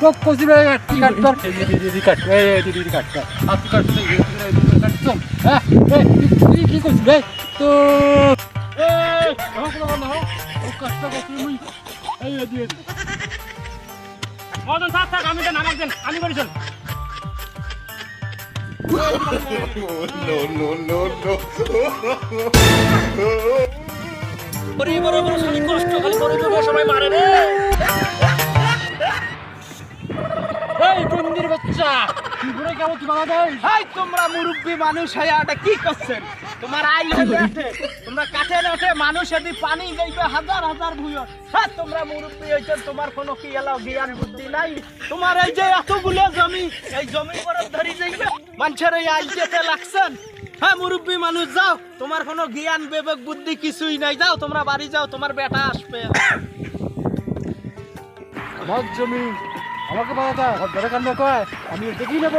তো কাট এই দিদি কাট কাট কাট হ্যাঁ তুই কি করছিস রে তো এই হোক না বন্ধ হোক ও কষ্ট করছিস মুই এই এই এই মদন থাক থাক আমি দেন কষ্ট খালি বড় বড় সবাই মারে রে বন্দির বাচ্চা? ঘুরে কেমন এই তোমরা মুরব্বী মানুষ হয়ে এটা কি করছেন? তোমার আইল হয়ে তোমরা কাঠে ওঠে মানুষ এদি পানি যাইবে হাজার হাজার ভুয়ো। হ্যাঁ তোমরা মুরব্বী হয়েছেন তোমার কোনো কি এলাও জ্ঞান বুদ্ধি নাই? তোমার এই যে এতগুলো জমি এই জমি করে ধরি যাইবে মানুষের এই আইল যেতে লাগছেন। হ্যাঁ মুরব্বী মানুষ যাও। তোমার কোনো জ্ঞান বিবেক বুদ্ধি কিছুই নাই। যাও তোমরা বাড়ি যাও তোমার বেটা আসবে। আমার জমি। আমাকে বাধা দা ঘরে কান্না কয় আমি দেখি নেব।